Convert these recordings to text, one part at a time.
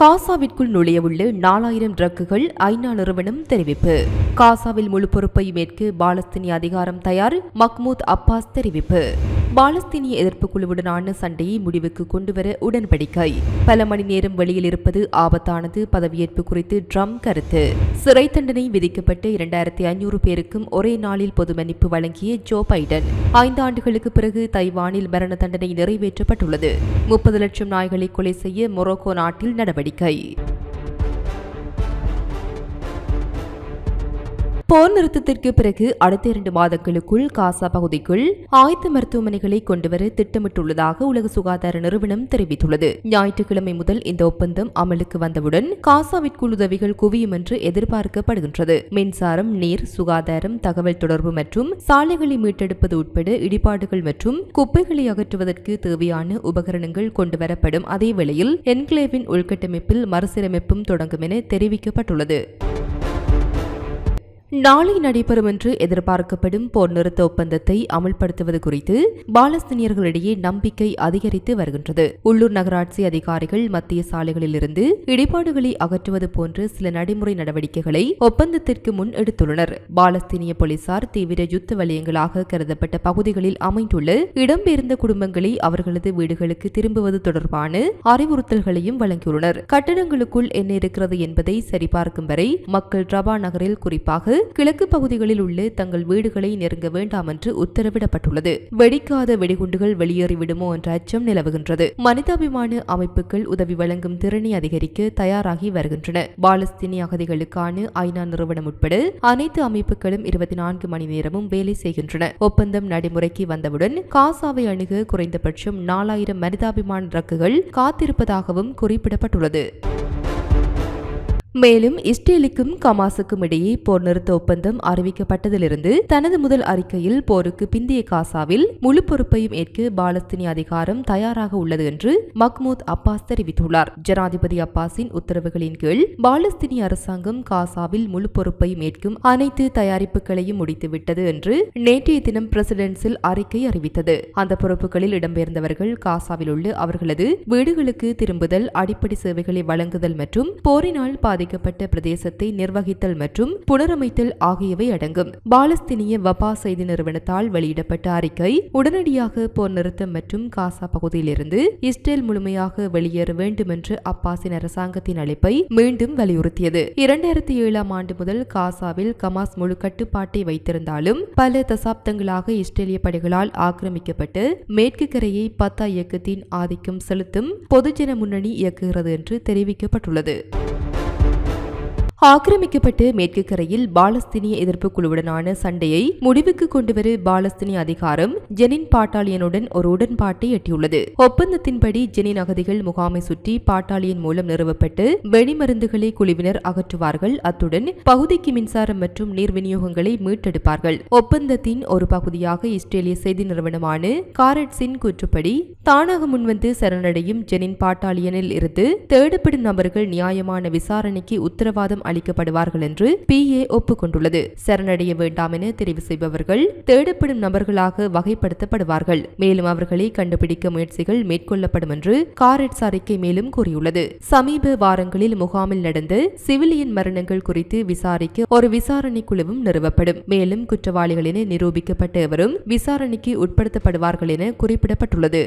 காசாவிற்குள் நுழையவுள்ள நாலாயிரம் ட்ரக்குகள் ஐநா நிறுவனம் தெரிவிப்பு. காசாவில் முழு பொறுப்பை மேற்கு பாலஸ்தீனிய அதிகாரம் தயார் மக்மூத் அப்பாஸ் தெரிவிப்பு. பாலஸ்தீனிய எதிர்ப்பு குழுவுடனான சண்டையை முடிவுக்கு கொண்டுவர உடன்படிக்கை. பல மணி நேரம் வெளியில் இருப்பது ஆபத்தானது பதவியேற்பு குறித்து ட்ரம்ப் கருத்து. சிறை தண்டனை விதிக்கப்பட்ட இரண்டாயிரத்தி ஐநூறு பேருக்கும் ஒரே நாளில் பொது மன்னிப்பு வழங்கிய ஜோ பைடன். ஐந்து ஆண்டுகளுக்கு பிறகு தைவானில் மரண தண்டனை நிறைவேற்றப்பட்டுள்ளது. முப்பது லட்சம் நாய்களை கொலை செய்ய மொரோக்கோ நாட்டில் நடவடிக்கை. दिखाई போர் நிறுத்தத்திற்கு பிறகு அடுத்த இரண்டு மாதங்களுக்குள் காசா பகுதிக்குள் ஆயத்த மருத்துவமனைகளை கொண்டுவர திட்டமிட்டுள்ளதாக உலக சுகாதார நிறுவனம் தெரிவித்துள்ளது. ஞாயிற்றுக்கிழமை முதல் இந்த ஒப்பந்தம் அமலுக்கு வந்தவுடன் காசாவிற்குள் உதவிகள் குவியும் என்று எதிர்பார்க்கப்படுகின்றது. மின்சாரம் நீர் சுகாதாரம் தகவல் தொடர்பு மற்றும் சாலைகளை மீட்டெடுப்பது உட்பட இடிபாடுகள் மற்றும் குப்பைகளை அகற்றுவதற்கு தேவையான உபகரணங்கள் கொண்டுவரப்படும் அதே வேளையில் என்கிளேவின் உள்கட்டமைப்பில் மறுசீரமைப்பும் தொடங்கும் என தெரிவிக்கப்பட்டுள்ளது. நாளை நடைபெறும் என்று எதிர்பார்க்கப்படும் போர் நிறுத்த ஒப்பந்தத்தை அமல்படுத்துவது குறித்து பாலஸ்தீனியர்களிடையே நம்பிக்கை அதிகரித்து வருகின்றது. உள்ளூர் நகராட்சி அதிகாரிகள் மத்திய சாலைகளிலிருந்து இடிபாடுகளை அகற்றுவது போன்ற சில நடைமுறை நடவடிக்கைகளை ஒப்பந்தத்திற்கு முன் எடுத்துள்ளனர். பாலஸ்தீனிய போலீசார் தீவிர யுத்த வலயங்களாக கருதப்பட்ட பகுதிகளில் அமைந்துள்ள இடம்பெயர்ந்த குடும்பங்களை அவர்களது வீடுகளுக்கு திரும்புவது தொடர்பான அறிவுறுத்தல்களையும் வழங்கியுள்ளனர். கட்டடங்களுக்குள் என்ன இருக்கிறது என்பதை சரிபார்க்கும் வரை மக்கள் ரபா நகரில் குறிப்பாக கிழக்கு பகுதிகளில் உள்ள தங்கள் வீடுகளை நெருங்க வேண்டாம் என்று உத்தரவிடப்பட்டுள்ளது. வெடிக்காத வெடிகுண்டுகள் வெளியேறிவிடுமோ என்ற அச்சம் நிலவுகின்றது. மனிதாபிமான அமைப்புகள் உதவி வழங்கும் திறனை அதிகரிக்க தயாராகி வருகின்றன. பாலஸ்தீனிய அகதிகளுக்கான ஐநா நிறுவனம் உட்பட அனைத்து அமைப்புகளும் இருபத்தி நான்கு மணி நேரமும் வேலை செய்கின்றன. ஒப்பந்தம் நடைமுறைக்கு வந்தவுடன் காசாவை அணுக குறைந்தபட்சம் நாலாயிரம் மனிதாபிமான ரக்குகள் காத்திருப்பதாகவும் குறிப்பிடப்பட்டுள்ளது. மேலும் இஸ்ரேலுக்கும் கமாசுக்கும் இடையே போர் நிறுத்த ஒப்பந்தம் அறிவிக்கப்பட்டதிலிருந்து தனது முதல் அறிக்கையில் போருக்கு பிந்தைய காசாவில் முழு பொறுப்பையும் ஏற்க பாலஸ்தீனிய அதிகாரம் தயாராக உள்ளது என்று மக்மூத் அப்பாஸ் தெரிவித்துள்ளார். ஜனாதிபதி அப்பாஸின் உத்தரவுகளின் கீழ் பாலஸ்தீனிய அரசாங்கம் காசாவில் முழு பொறுப்பையும் ஏற்கும் அனைத்து தயாரிப்புகளையும் முடித்துவிட்டது என்று நேற்றைய தினம் பிரசிடென்சில் அறிக்கை அறிவித்தது. அந்த பொறுப்புகளில் இடம்பெயர்ந்தவர்கள் காசாவில் உள்ள அவர்களது வீடுகளுக்கு திரும்புதல் அடிப்படை சேவைகளை வழங்குதல் மற்றும் போரினால் பாதிக்கப்பட்ட பிரதேசத்தை நிர்வகித்தல் மற்றும் புனரமைத்தல் ஆகியவை அடங்கும். பாலஸ்தீனிய வபா செய்தி நிறுவனத்தால் வெளியிடப்பட்ட அறிக்கை உடனடியாக போர் நிறுத்தம் மற்றும் காசா பகுதியிலிருந்து இஸ்ரேல் முழுமையாக வெளியேற வேண்டும் என்று அப்பாசின் அரசாங்கத்தின் அழைப்பை மீண்டும் வலியுறுத்தியது. இரண்டாயிரத்தி ஏழாம் ஆண்டு முதல் காசாவில் கமாஸ் முழு கட்டுப்பாட்டை வைத்திருந்தாலும் பல தசாப்தங்களாக இஸ்ரேலிய படைகளால் ஆக்கிரமிக்கப்பட்டு மேற்கு கரையை பத்தா இயக்கத்தின் ஆதிக்கம் செலுத்தும் பொதுஜன முன்னணி இயக்குகிறது என்று தெரிவிக்கப்பட்டுள்ளது. ஆக்கிரமிக்கப்பட்ட மேற்கு கரையில் பாலஸ்தீனிய எதிர்ப்பு குழுவுடனான சண்டையை முடிவுக்கு கொண்டுவர பாலஸ்தீனிய அதிகாரம் ஜெனின் பாட்டாளியனுடன் ஒரு உடன்பாட்டை எட்டியுள்ளது. ஒப்பந்தத்தின்படி ஜெனின் அகதிகள் முகாமை சுற்றி பாட்டாளியன் மூலம் நிறுவப்பட்டு வெடிமருந்துகளை குழுவினர் அகற்றுவார்கள். அத்துடன் பகுதிக்கு மின்சாரம் மற்றும் நீர் விநியோகங்களை மீட்டெடுப்பார்கள். ஒப்பந்தத்தின் ஒரு பகுதியாக இஸ்ரேலிய செய்தி நிறுவனமான காரட்ஸின் கூற்றுப்படி தானாக முன்வந்து சரணடையும் ஜெனின் பாட்டாளியனில் இருந்து தேடப்படும் நபர்கள் நியாயமான விசாரணைக்கு உத்தரவாதம் அளிக்கப்படுவார்கள் என்று பி ஏ ஒப்புக்கொண்டுள்ளது. சரணடைய வேண்டாம் என தெரிவு செய்பவர்கள் தேடப்படும் நபர்களாக வகைப்படுத்தப்படுவார்கள். மேலும் அவர்களை கண்டுபிடிக்க முயற்சிகள் மேற்கொள்ளப்படும் என்று காரெட்ஸ் அறிக்கை மேலும் கூறியுள்ளது. சமீப வாரங்களில் முகாமில் நடந்த சிவிலியன் மரணங்கள் குறித்து விசாரிக்க ஒரு விசாரணை குழுவும் நிறுவப்படும். மேலும் குற்றவாளிகள் என நிரூபிக்கப்பட்ட எவரும் விசாரணைக்கு உட்படுத்தப்படுவார்கள் என குறிப்பிடப்பட்டுள்ளது.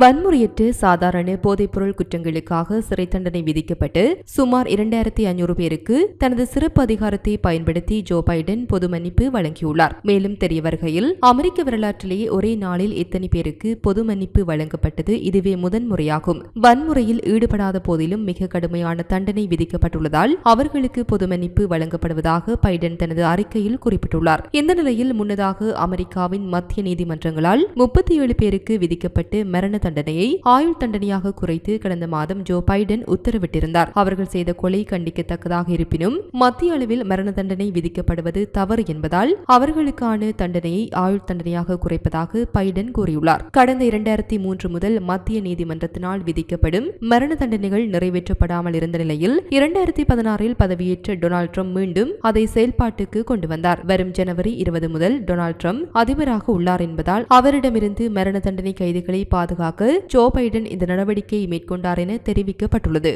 வன்முறையற்ற சாதாரண போதைப்பொருள் குற்றங்களுக்காக சிறை தண்டனை விதிக்கப்பட்டு சுமார் இரண்டாயிரத்தி ஐநூறு பேருக்கு தனது சிறப்பு அதிகாரத்தை பயன்படுத்தி ஜோ பைடன் பொது மன்னிப்பு வழங்கியுள்ளார். மேலும் தெரிய வருகையில் அமெரிக்க வரலாற்றிலேயே ஒரே நாளில் இத்தனை பேருக்கு பொது மன்னிப்பு வழங்கப்பட்டது இதுவே முதன்முறையாகும். வன்முறையில் ஈடுபடாத போதிலும் மிக கடுமையான தண்டனை விதிக்கப்பட்டுள்ளதால் அவர்களுக்கு பொது மன்னிப்பு வழங்கப்படுவதாக பைடன் தனது அறிக்கையில் குறிப்பிட்டுள்ளார். இந்த நிலையில் முன்னதாக அமெரிக்காவின் மத்திய நீதிமன்றங்களால் முப்பத்தி ஏழு பேருக்கு விதிக்கப்பட்டு மரண தண்டனையை ஆயுள் தண்டனையாக குறைத்து கடந்த மாதம் ஜோ பைடன் உத்தரவிட்டிருந்தார். அவர்கள் செய்த கொலை கண்டிக்கத்தக்கதாக இருப்பினும் மத்திய அளவில் மரண தண்டனை விதிக்கப்படுவது தவறு என்பதால் அவர்களுக்கான தண்டனையை ஆயுள் தண்டனையாக குறைப்பதாக பைடன் கூறியுள்ளார். கடந்த இரண்டாயிரத்தி மூன்று முதல் மத்திய நீதிமன்றத்தினால் விதிக்கப்படும் மரண தண்டனைகள் நிறைவேற்றப்படாமல் இருந்த நிலையில் இரண்டாயிரத்தி பதினாறில் பதவியேற்ற டொனால்ட் ட்ரம்ப் மீண்டும் அதை செயல்பாட்டுக்கு கொண்டு வந்தார். வரும் ஜனவரி இருபது முதல் டொனால்ட் ட்ரம்ப் அதிபராக உள்ளார் என்பதால் அவரிடமிருந்து மரண தண்டனை கைதிகளை பாதுகாக்க ஜோ பைடன் இந்த நடவடிக்கையை மேற்கொண்டார் என தெரிவிக்கப்பட்டுள்ளது.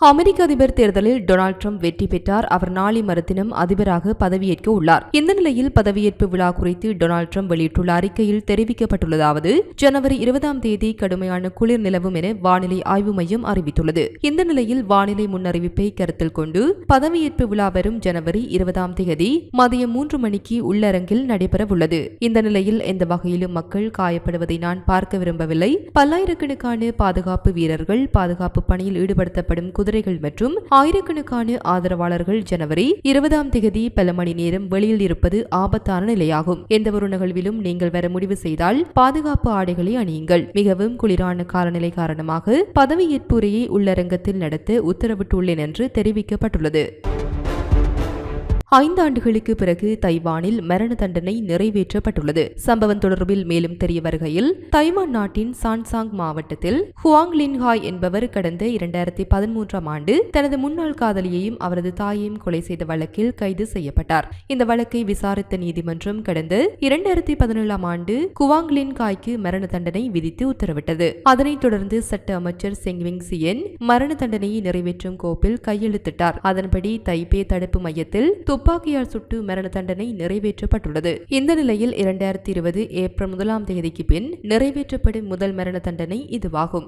அமெரிக்க அதிபர் தேர்தலில் டொனால்ட் ட்ரம்ப் வெற்றி பெற்றார். அவர் நாளை மறுதினம் அதிபராக பதவியேற்க உள்ளார். இந்த நிலையில் பதவியேற்பு விழா குறித்து டொனால்ட் ட்ரம்ப் வெளியிட்டுள்ள அறிக்கையில் தெரிவிக்கப்பட்டுள்ளதாவது ஜனவரி இருபதாம் தேதி கடுமையான குளிர் நிலவும் என வானிலை ஆய்வு மையம் அறிவித்துள்ளது. இந்த நிலையில் வானிலை முன்னறிவிப்பை கருத்தில் கொண்டு பதவியேற்பு விழா வரும் ஜனவரி இருபதாம் தேதி மதியம் மூன்று மணிக்கு உள்ளரங்கில் நடைபெறவுள்ளது. இந்த நிலையில் எந்த வகையிலும் மக்கள் காயப்படுவதை நான் பார்க்க விரும்பவில்லை. பல்லாயிரக்கணக்கான பாதுகாப்பு வீரர்கள் பாதுகாப்பு பணியில் ஈடுபடுத்தப்படும் குதிரைகள் மற்றும் ஆயிரக்கணக்கான ஆதரவாளர்கள் ஜனவரி இருபதாம் தேதி பல மணி நேரம் வெளியில் இருப்பது ஆபத்தான நிலையாகும். எந்தவொரு நிகழ்விலும் நீங்கள் வர முடிவு செய்தால் பாதுகாப்பு ஆடைகளை அணியுங்கள். மிகவும் குளிரான காலநிலை காரணமாக பதவியேற்புரையை உள்ளரங்கத்தில் நடத்த உத்தரவிட்டுள்ளேன் என்று தெரிவிக்கப்பட்டுள்ளது. ஐந்தாண்டுகளுக்கு பிறகு தைவானில் மரண தண்டனை நிறைவேற்றப்பட்டுள்ளது. சம்பவம் தொடர்பில் மேலும் தெரிய வருகையில் தைவான் நாட்டின் சான்சாங் மாவட்டத்தில் ஹுவாங் லின்ஹாய் என்பவர் கடந்த இரண்டாயிரத்தி பதிமூன்றாம் ஆண்டு தனது முன்னாள் காதலியையும் அவரது தாயையும் கொலை செய்த வழக்கில் கைது செய்யப்பட்டார். இந்த வழக்கை விசாரித்த நீதிமன்றம் கடந்த இரண்டாயிரத்தி பதினேழாம் ஆண்டு குவாங் லின்காய்க்கு மரண தண்டனை விதித்து உத்தரவிட்டது. அதனைத் தொடர்ந்து சட்ட அமைச்சர் செங்விங் சியன் மரண தண்டனையை நிறைவேற்றும் கோப்பில் கையெழுத்திட்டார். அதன்படி தைப்பே தடுப்பு மையத்தில் துப்பாக்கியால் சுட்டு மரண தண்டனை நிறைவேற்றப்பட்டுள்ளது. இந்த நிலையில் இரண்டாயிரத்தி இருபது ஏப்ரல் முதலாம் தேதிக்கு பின் நிறைவேற்றப்படும் முதல் மரண தண்டனை இதுவாகும்.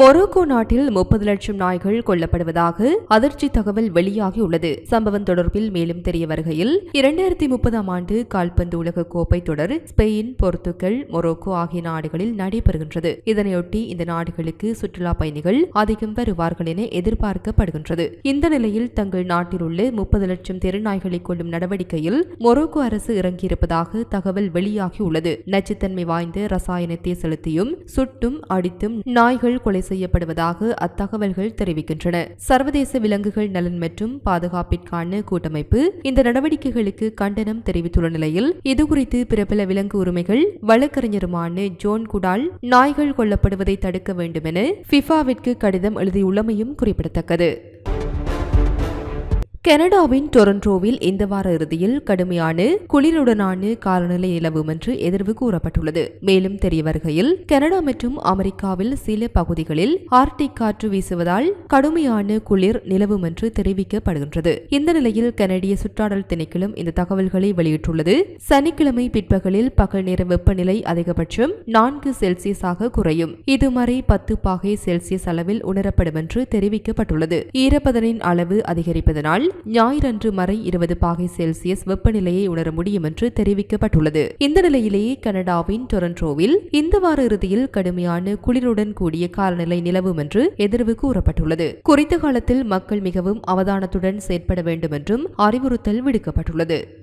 மொரோக்கோ நாட்டில் முப்பது லட்சம் நாய்கள் கொல்லப்படுவதாக அதிர்ச்சி தகவல் வெளியாகியுள்ளது. சம்பவம் தொடர்பில் மேலும் தெரிய வருகையில் இரண்டாயிரத்தி முப்பதாம் ஆண்டு கால்பந்து உலக கோப்பை தொடர் ஸ்பெயின் போர்த்துகல் மொரோக்கோ ஆகிய நாடுகளில் நடைபெறுகின்றது. இதனையொட்டி இந்த நாடுகளுக்கு சுற்றுலா பயணிகள் அதிகம் வருவார்கள் என எதிர்பார்க்கப்படுகின்றது. இந்த நிலையில் தங்கள் நாட்டில் உள்ள முப்பது லட்சம் தெருநாய்களை கொள்ளும் நடவடிக்கையில் மொரோக்கோ அரசு இறங்கியிருப்பதாக தகவல் வெளியாகியுள்ளது. நச்சுத்தன்மை வாய்ந்த ரசாயனத்தை செலுத்தியும் சுட்டும் அடித்தும் நாய்கள் கொலை செய்யப்படுவதாக அத்தகவல்கள் தெரிவிக்கின்றன. சர்வதேச விலங்குகள் நலன் மற்றும் பாதுகாப்பிற்கான கூட்டமைப்பு இந்த நடவடிக்கைகளுக்கு கண்டனம் தெரிவித்துள்ள நிலையில் இதுகுறித்து பிரபல விலங்கு உரிமைகள் வழக்கறிஞருமான ஜோன் குடால் நாய்கள் கொல்லப்படுவதை தடுக்க வேண்டும் என பிஃபாவிற்கு கடிதம் எழுதியுள்ளமையும் குறிப்பிடத்தக்கது. கனடாவின் டொரண்டோவில் இந்த வார இறுதியில் கடுமையான குளிருடனான காலநிலை நிலவும் என்று எதிர்வு கூறப்பட்டுள்ளது. மேலும் தெரிய வருகையில் கனடா மற்றும் அமெரிக்காவில் சில பகுதிகளில் ஆர்டிக் காற்று வீசுவதால் கடுமையான குளிர் நிலவும் என்று தெரிவிக்கப்படுகின்றது. இந்த நிலையில் கனடிய சுற்றாடல் திணைக்களம் இந்த தகவல்களை வெளியிட்டுள்ளது. சனிக்கிழமை பிற்பகலில் பகல் நேர வெப்பநிலை அதிகபட்சம் நான்கு செல்சியஸாக குறையும். இதுவரை பத்து பாகை செல்சியஸ் அளவில் உணரப்படும் என்று தெரிவிக்கப்பட்டுள்ளது. ஈரப்பதனின் அளவு அதிகரிப்பதனால் ஞாயிறன்று மறை இருபது பாகை செல்சியஸ் வெப்பநிலையை உணர முடியும் என்று தெரிவிக்கப்பட்டுள்ளது. இந்த நிலையிலேயே கனடாவின் டொரண்டோவில் இந்த வார இறுதியில் கடுமையான குளிருடன் கூடிய காலநிலை நிலவும் என்று எதிர்வு கூறப்பட்டுள்ளது. குறித்த காலத்தில் மக்கள் மிகவும் அவதானத்துடன் செயற்பட வேண்டும் என்றும் அறிவுறுத்தல் விடுக்கப்பட்டுள்ளது.